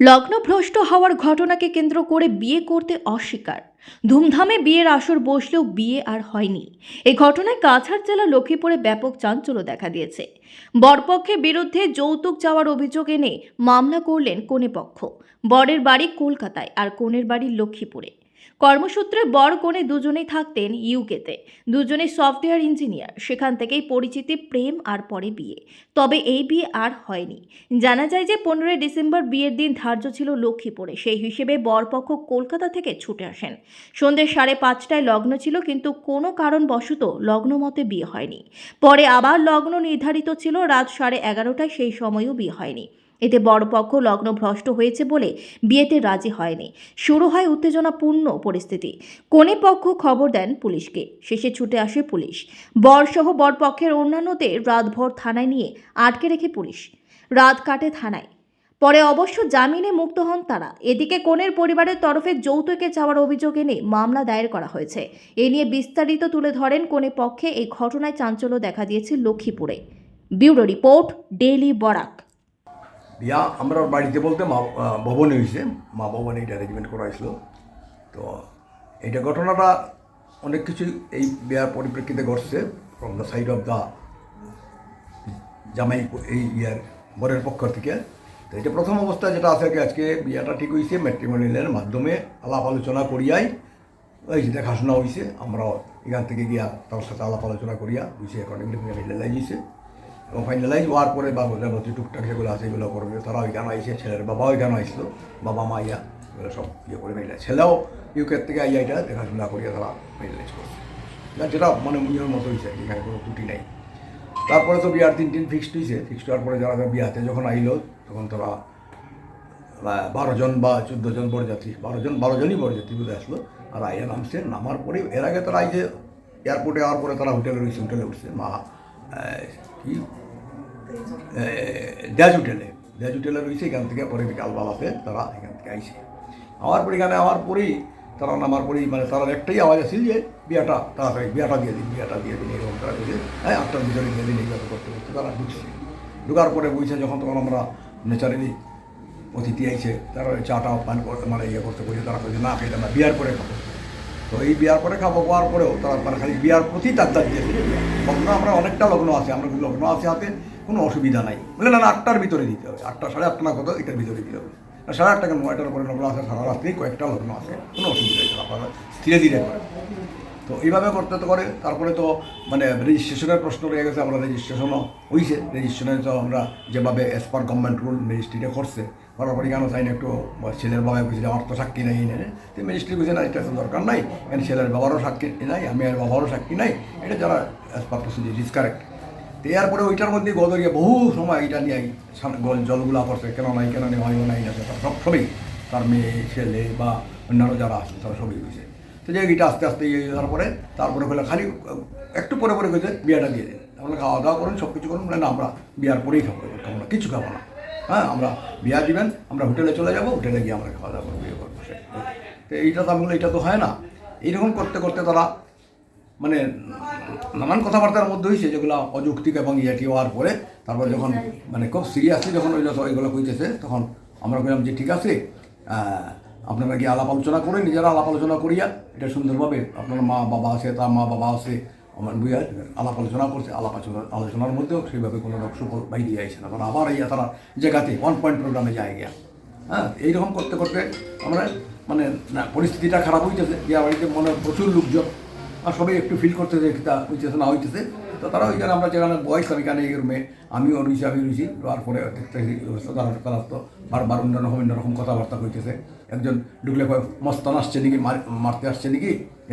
লগ্নভ্রষ্ট হওয়ার ঘটনাকে কেন্দ্র করে বিয়ে করতে অস্বীকার। ধুমধামে বিয়ের আসর বসলেও বিয়ে আর হয়নি। এই ঘটনায় কাছাড় জেলা লক্ষ্মীপুরে ব্যাপক চাঞ্চল্য দেখা দিয়েছে। বরপক্ষের বিরুদ্ধে যৌতুক চাওয়ার অভিযোগ এনে মামলা করলেন কনেপক্ষ বরের বাড়ি কলকাতায় আর কনের বাড়ি লক্ষ্মীপুরে। কর্মসূত্রে বর কনে দুজনেই থাকতেন ইউকেতে। দুজনে সফটওয়্যার ইঞ্জিনিয়ার। সেখান থেকেই পরিচিতি, প্রেম আর পরে বিয়ে। তবে এই বিয়ে আর হয়নি। জানা যায় যে পনেরোই ডিসেম্বর বিয়ের দিন ধার্য ছিল লক্ষ্মীপুরে। সেই হিসেবে বরপক্ষ কলকাতা থেকে ছুটে আসেন। সন্ধ্যে সাড়ে পাঁচটায় লগ্ন ছিল কিন্তু কোনো কারণবশত লগ্ন মতে বিয়ে হয়নি। পরে আবার লগ্ন নির্ধারিত ছিল। রাত সাড়ে এগারোটায় সেই সময়ও বিয়ে হয়নি। এতে বড়পক্ষ লগ্ন ভ্রষ্ট হয়েছে বলে বিয়েতে রাজি হয়নি। শুরু হয় উত্তেজনাপূর্ণ পরিস্থিতি। কোনে পক্ষ খবর দেন পুলিশকে। শেষে ছুটে আসে পুলিশ। বরসহ বরপক্ষের অন্যান্যদের রাতভর থানায় নিয়ে আটকে রেখে পুলিশ। রাত কাটে থানায়। পরে অবশ্য জামিনে মুক্ত হন তারা। এদিকে কনের পরিবারের তরফে যৌতুকে চাওয়ার অভিযোগ এনে মামলা দায়ের করা হয়েছে। এ নিয়ে বিস্তারিত তুলে ধরেন কনে পক্ষে এই ঘটনায় চাঞ্চল্য দেখা দিয়েছে লক্ষ্মীপুরে। Bureau report, daily Barak. বিয়া আমরা বাড়িতে বলতে মা ভবনে হয়েছে মা ভবনে এটা অ্যারেঞ্জমেন্ট করা হয়েছিল। তো এইটা ঘটনাটা অনেক কিছু এই বিয়ার পরিপ্রেক্ষিতে ঘটছে from the side of the জামাই এই ইয়ার বরের পক্ষ থেকে। তো এটা প্রথম অবস্থায় যেটা আছে কি, আজকে বিয়াটা ঠিক হয়েছে ম্যাট্রিমোনিয়ালের মাধ্যমে আলাপ আলোচনা করিয়াই ওই যে দেখাশোনা হয়েছে আমরাও এখান থেকে গিয়া তার সাথে আলাপ আলোচনা করিয়া বুঝে অ্যাকর্ডিংলি ফাইনালাইজ হয়েছে এবং ফাইনালাইজ হওয়ার পরে বা যাবতীয় টুকটাক যেগুলো আছে এগুলো করবে। তারা ওইখানে আইসে, ছেলের বাবাও এখানে আসলো। বাবা, মা, ইয়া, এগুলো সব ইয়ে করে মেলে ছেলেও ইউকের থেকে আইয়া এটা দেখাশোনা করিয়া তারা ফাইনালাইজ করছে। যেটা মানে ইয়ের মতো হয়েছে, এখানে কোনো ত্রুটি নাই। তারপরে তো বিয়ার তিন দিন ফিক্সড হয়েছে ফিক্সড হওয়ার পরে যারা বিয়াতে যখন আইলো, তখন তারা বারো জন বা চোদ্দ জন বরযাত্রী, বারো জন, বারো জনই বরযাত্রী বুঝে আসলো। আর আইয়া নামছে। নামার পরে এর আগে তারা এই যে এয়ারপোর্টে যাওয়ার পরে তারা হোটেলে রয়েছে হোটেলে উঠছে। মা কি? ড্যাজ হোটেলে ড্যাজ রয়েছে, এখান থেকে পরে বিকাল বেলাতে তারা এখান থেকে আইছে আমার পরে এখানে, আমার পরেই, তারা নামার পরেই মানে তারা একটাই আওয়াজ আসছিল যে, বিয়াটা তাড়াতাড়ি, বিয়াটা দিয়ে দিন, বিয়াটা দিয়ে দিন, এরকম তারা বলছে। হ্যাঁ আটটার ভিতরে দিন, এইভাবে করতে করতে তারা ঢুকছে। ঢুকার পরে বইছে যখন তখন আমরা ন্যাচারালি অতিথি আইছে তারা চাটা পান করতে মানে ইয়ে করতে বসে তারা বলছে, না খেতে আমরা বিয়ার পরে খাব। তো এই বিয়ার পরে খাব খাওয়ার পরেও তারা মানে খালি বিয়ার প্রতি তার দিয়েছে লগ্ন, আমরা অনেকটা লগ্ন আছে, আমরা লগ্ন আছে হাতে কোনো অসুবিধা নাই। বলে, না না, আটটার ভিতরে দিতে হবে। আটটা সাড়ে আটটা না কত এটার ভিতরে দিতে হবে। না সাড়ে আটটা কেন নয়টার পরে লগ্ন আছে সারা রাত্রি কয়েকটা লগ্ন আছে কোনো অসুবিধা নেই আপনারা ধীরে ধীরে করে। তো এইভাবে করতে তো করে। তারপরে তো মানে রেজিস্ট্রেশনের প্রশ্ন রয়ে গেছে, আমরা রেজিস্ট্রেশনও হয়েছে রেজিস্ট্রেশনে তো আমরা যেভাবে এস পার গভর্নমেন্ট রুল রেজিস্ট্রিটা করছে, করার পরে কেন চাই না, একটু ছেলের বাবাই বুঝছে আমার তো সাক্ষী নাই। তো রেজিস্ট্রি বুঝে না, এটা দরকার নাই। কারণ ছেলের বাবারও সাক্ষী নাই, আমি আর বাবারও সাক্ষী নাই। এটা যারা as per procedure is correct এরপরে ওইটার মধ্যে গদরিয়া বহু সময় এটা নিয়ে সাম- গল, জলগুলা পড়ছে, কেন নাই, কেন নেই, হয় নাই সেটা সব সবই তার মেয়ে, ছেলে বা অন্যান্য যারা আছে, তারা সবই হয়েছে তো যে এটা আস্তে আস্তে ইয়ে হওয়ার পরে তারপরে হলে খালি, একটু পরে পরে গেছে বিয়াটা দিয়ে দিন। আমরা খাওয়া দাওয়া করুন সব কিছু করুন মানে না, আমরা বিয়ার পরেই খাব খাব না, কিছু খাব না। হ্যাঁ আমরা বিয়া দিবেন, আমরা হোটেলে চলে যাব, হোটেলে গিয়ে আমরা খাওয়া দাওয়া করব, বিয়ে করব তো এইটা তো আমি এটা তো হয় না। এইরকম করতে করতে তারা মানে নানান কথাবার্তার মধ্যে হয়েছে যেগুলো অযৌক্তিক এবং ইয়াটি হওয়ার পরে, তারপর যখন মানে খুব সিরিয়াসলি যখন ওইগুলো এগুলো কইতেছে, তখন আমরা বললাম যে ঠিক আছে আপনারা গিয়ে আলাপ আলোচনা করে, নিজেরা আলাপ আলোচনা করিয়া, এটা সুন্দরভাবে আপনার মা বাবা আছে, তার মা বাবা আছে, আমার বুঝা আলাপ আলোচনা করছে, আলাপ আলোচনা আলোচনার মধ্যেও সেইভাবে কোনো সুফল বাইরে আইছে না। কারণ আবার ইয়া তারা জায়গাতে ওয়ান পয়েন্ট প্রোগ্রামে যায় গিয়া। হ্যাঁ এইরকম করতে করতে আমরা মানে না, পরিস্থিতিটা খারাপ হইতেছে, বিয়া বাড়িতে মনে প্রচুর লোকজন আর সবাই একটু ফিল করতেছে তা হইতেছে, না হইতেছে। তো তারা ওইখানে আমরা যেখানে বয়স, আমি এখানে এই রুমে আমিও রয়েছি আমি রয়েছি। আর পরে তারা তো বারবার অন্য রকম অন্য রকম কথাবার্তা হইতেছে একজন ঢুকলে কয়, মস্তান আসছে নাকি? মারতে আসছে নাকি?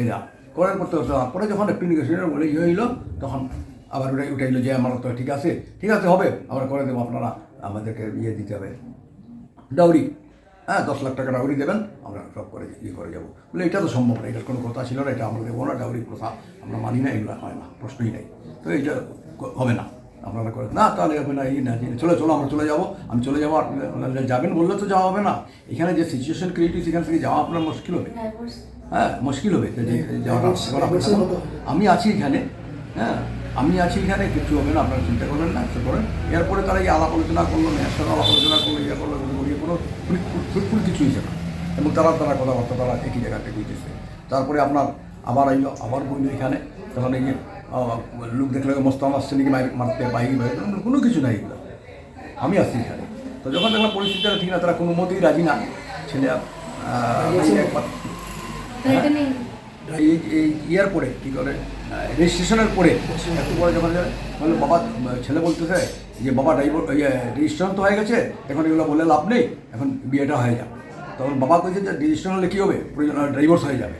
যা। করার করতে করতে তারপরে যখন নিগেশনের বলে ইয়ে হইল, তখন আবার ওটাই উঠাইলো যে, আমার তো ঠিক আছে ঠিক আছে, হবে, আমরা করে দেবো আপনারা, আমাদেরকে ইয়ে দিতে হবে। ডাউরি। হ্যাঁ দশ লাখ টাকা ডাউরি দেবেন আমরা সব করে ইয়ে করে যাব। বলে এটা তো সম্ভব না এটার কোনো কথা ছিল না এটা আমরা দেবো না ডাউরি প্রথা আমরা মানি না এগুলো হয় না প্রশ্নই নাই। তো এইটা হবে না আপনারা করে না তাহলে হবে না এই না চলে চলো আমরা চলে যাব আমি চলে যাব আপনারা যাবেন বললে তো যাওয়া হবে না। এখানে যে সিচুয়েশন ক্রিয়েট হয়েছে এখান থেকে যাওয়া আপনার মুশকিল হবে। হ্যাঁ মুশকিল হবে যাওয়াটা না। আমি আছি এখানে হ্যাঁ আমি আছি এখানে কিছু হবে না আপনারা চিন্তা করবেন না সে করেন এরপরে তারা এই আলাপ আলোচনা করল ন্যাশনাল আলাপ আলোচনা করল ইয়ে করল এগুলো করিয়ে এবং তারা তারা কথাবার্তা তারা একই জায়গাতে বুঝতেছে তারপরে আপনার আবার আইলো আবার বইল এখানে তখন এই যে লোক দেখলে মোস্তাম আসছে নাকি মার- মারতে বাইক বাইক কোনো কিছু নাই এগুলো। আমি আসছি এখানে। তো যখন দেখলাম পরিস্থিতিটা ঠিক না তারা কোনো মতেই রাজি না। ছেলে এই এই ইয়ার পরে, কী করে রেজিস্ট্রেশনের পরে একটু পরে যখন বলল বাবা ছেলে বলতেছে যে, বাবা ড্রাইভার ইয়ে রেজিস্ট্রেশন তো হয়ে গেছে, এখন এগুলো বলে লাভ নেই, এখন বিয়েটা হয়ে যাবে। তখন বাবা কইছে যে রেজিস্ট্রেশন হলে কী হবে? প্রয়োজন ডাইভোর্স হয়ে যাবে।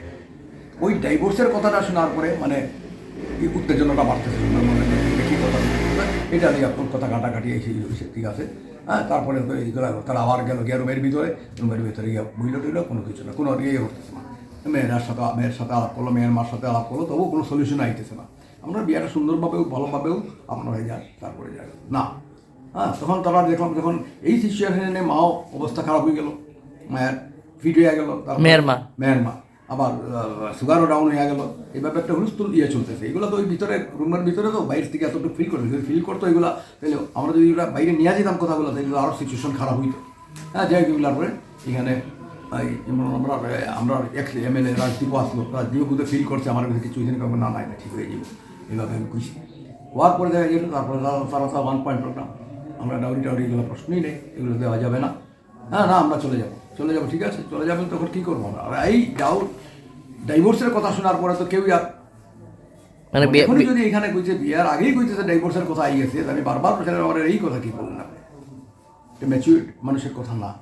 ওই ডাইভোর্সের কথাটা শোনার পরে মানে এই উত্তেজনাটা বাড়তেছে মানে দেখি কথা? এটা নিয়ে আপনার কথা কাটাকাটি এসে ঠিক আছে। হ্যাঁ তারপরে এইগুলো, তারা আবার গেল গিয়ে রুমের ভিতরে রুমের ভিতরে গিয়ে বুঝলো টুইলো কোনো কিছু না, কোনো ইয়ে করতেছে না। মেয়েরার সাথে মেয়ের সাথে আলাপ করল মেয়ের মার সাথে আলাপ করল তবুও কোনো সলিউশন আইতেছে না। আমরা বিয়েটা সুন্দরভাবেও ভালোভাবেও আপনার হয়ে যায় তারপরে যায় না। হ্যাঁ তখন তারা দেখলাম যখন এই সিচুয়েশনে মাও অবস্থা খারাপ হয়ে গেল মায়ের ফিট হয়ে গেল মেয়ের মা। মেয়ের মা। আবার সুগারও ডাউন হয়ে গেল। এই ব্যাপারটা হুলস্থুল ইয়ে চলতেছে। এগুলো তো ওই ভিতরে রুমের ভিতরে তো বাইরের থেকে এতটুকু ফিল করতে যদি ফিল করতো এগুলো তাহলে আমরা যদি এগুলো বাইরে নিয়ে যেতাম কথাগুলো তাহলে আরও সিচুয়েশন খারাপ হইতো। হ্যাঁ যাই এগুলোর পরে এখানে আমরা আমরা ex M L A Rajdeep আসলো রাজদীপ বুঝতে ফিল করছে আমার কাছে কিছু দিন কাউকে না নাই না ঠিক হয়ে যাব। এইভাবে আমি খুশি। হওয়ার পরে দেখা গেল তারপরে তারা- তারা ওয়ান পয়েন্ট প্রোগ্রাম আমরা ডাউরি টাউরি এগুলো প্রশ্নই নেই এগুলো দেওয়া যাবে না। হ্যাঁ না আমরা চলে যাব চলে যাব ঠিক আছে চলে যাবেন তখন কী করব আমরা? আর এই ডাউট ডাইভোর্সের কথা শোনার পরে তো কেউই আর মানে যদি এখানে কইছে বিয়ার আগেই কইতেছে ডাইভোর্সের কথা আই গেছে আমি বারবার এই কথা কি বললেন আপনি ম্যাচিউর মানুষের কথা না।